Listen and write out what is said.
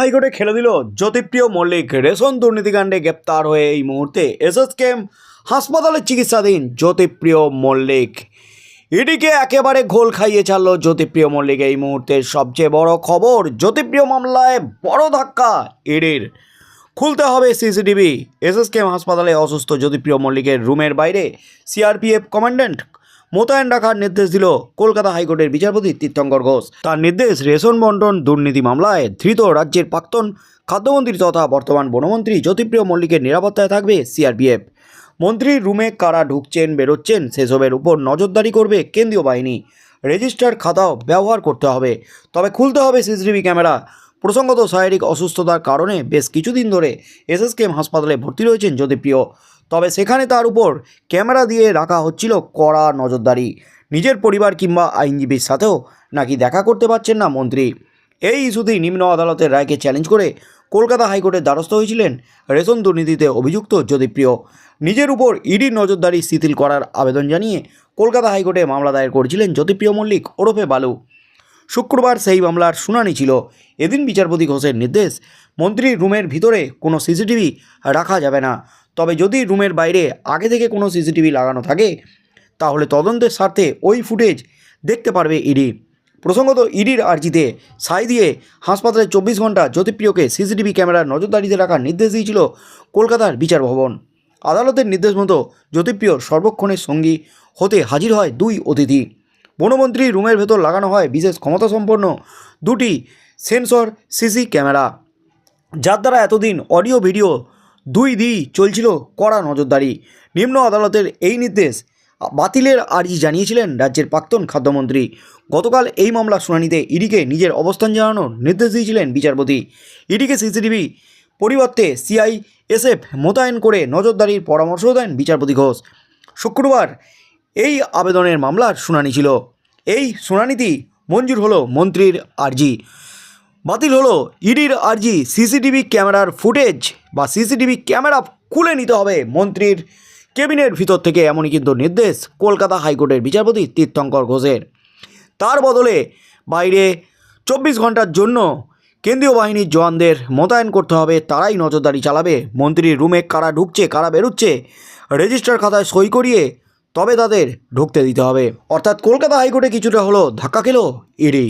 হাইকোর্টে খেলে দিল জ্যোতিপ্রিয় মল্লিক। রেশন দুর্নীতিকাণ্ডে গ্রেপ্তার হয়ে এই মুহূর্তে এসএসকেএম হাসপাতালে চিকিৎসাধীন জ্যোতিপ্রিয় মল্লিক। ইডিকে একেবারে ঘোল খাইয়ে ছাড়ল জ্যোতিপ্রিয় মল্লিক। এই মুহূর্তের সবচেয়ে বড় খবর, জ্যোতিপ্রিয় মামলায় বড় ধাক্কা ইডির খুলতে হবে সিসিটিভি। এসএসকেএম হাসপাতালে অসুস্থ জ্যোতিপ্রিয় মল্লিকের রুমের বাইরে, সিআরপিএফ কমান্ড্যান্ট মোতায়েন রাখার নির্দেশ দিল কলকাতা হাইকোর্টের বিচারপতি তীর্থঙ্কর ঘোষ। তার নির্দেশ রেশন বন্টন, দুর্নীতি মামলায় ধৃত রাজ্যের প্রাক্তন খাদ্যমন্ত্রী তথা বর্তমান বনমন্ত্রী জ্যোতিপ্রিয় মল্লিকের নিরাপত্তায় থাকবে সিআরপিএফ। মন্ত্রীর রুমে কারা ঢুকছেন, বেরোচ্ছেন, সেসবের উপর নজরদারি করবে কেন্দ্রীয় বাহিনী। রেজিস্টার খাতাও ব্যবহার করতে হবে। তবে খুলতে হবে সিসিটিভি ক্যামেরা। প্রসঙ্গত শারীরিক অসুস্থতার কারণে বেশ কিছুদিন ধরে এসএসকেএম হাসপাতালে ভর্তি রয়েছেন জ্যোতিপ্রিয়। তবে সেখানে তার উপর ক্যামেরা দিয়ে রাখা হচ্ছিল কড়া নজরদারি। নিজের পরিবার কিংবা আইনজীবীর সাথেও নাকি দেখা করতে পারছেন না মন্ত্রী। এই ইস্যুতেই নিম্ন আদালতের রায়কে চ্যালেঞ্জ করে কলকাতা হাইকোর্টের দ্বারস্থ হয়েছিলেন রেশন দুর্নীতিতে অভিযুক্ত জ্যোতিপ্রিয়। নিজের উপর ইডির নজরদারি শিথিল করার আবেদন জানিয়ে কলকাতা হাইকোর্টে মামলা দায়ের করেছিলেন জ্যোতিপ্রিয় মল্লিক ওরফে বালু। শুক্রবার সেই মামলার শুনানি ছিল। এদিন বিচারপতি ঘোষের নির্দেশ, মন্ত্রীর রুমের ভিতরে কোনো সিসিটিভি রাখা যাবে না। তবে যদি রুমের বাইরে আগে থেকে কোনো সিসিটিভি লাগানো থাকে, তাহলে তদন্তের স্বার্থে ওই ফুটেজ দেখতে পারবে ইডি। প্রসঙ্গত, ইডির আর্জিতে সাই দিয়ে হাসপাতালে চব্বিশ ঘণ্টা জ্যোতিপ্রিয়কে সিসিটিভি ক্যামেরার নজরদারিতে রাখার নির্দেশ দিয়েছিল কলকাতার বিচার ভবন। আদালতের নির্দেশ মতো জ্যোতিপ্রিয় সর্বক্ষণের সঙ্গী হতে হাজির হয় দুই অতিথি। বনমন্ত্রী রুমের ভেতর লাগানো হয় বিশেষ ক্ষমতাসম্পন্ন দুটি সেন্সর সিসি ক্যামেরা, যার দ্বারা এতদিন অডিও, ভিডিও দুই দিই চলছিল কড়া নজরদারি। নিম্ন আদালতের এই নির্দেশ বাতিলের আর্জি জানিয়েছিলেন রাজ্যের প্রাক্তন খাদ্যমন্ত্রী। গতকাল এই মামলার শুনানিতে ইডিকে নিজের অবস্থান জানানোর নির্দেশ দিয়েছিলেন বিচারপতি। ইডিকে সিসিটিভি পরিবর্তে সিআইএসএফ মোতায়েন করে নজরদারির পরামর্শ দেন বিচারপতি ঘোষ। শুক্রবার এই আবেদনের মামলার শুনানি ছিল। এই শুনানিতেই মঞ্জুর হলো মন্ত্রীর আর্জি। বাতিল হলো ইডির আর্জি। সিসিটিভি ক্যামেরার ফুটেজ বা সিসিটিভি ক্যামেরা খুলে নিতে হবে মন্ত্রীর কেবিনের ভিতর থেকে, এমনই কিন্তু নির্দেশ কলকাতা হাইকোর্টের বিচারপতি তীর্থঙ্কর ঘোষের। তার বদলে বাইরে চব্বিশ ঘণ্টার জন্য কেন্দ্রীয় বাহিনীর জওয়ানদের মোতায়েন করতে হবে। তারাই নজরদারি চালাবে। মন্ত্রীর রুমে কারা ঢুকছে, কারা বেরোচ্ছে, রেজিস্টার খাতায় সই করিয়ে তবে তাদের ঢুকতে দিতে হবে। অর্থাৎ কলকাতা হাইকোর্টে কিছুটা হলো ধাক্কা খেলো ইডি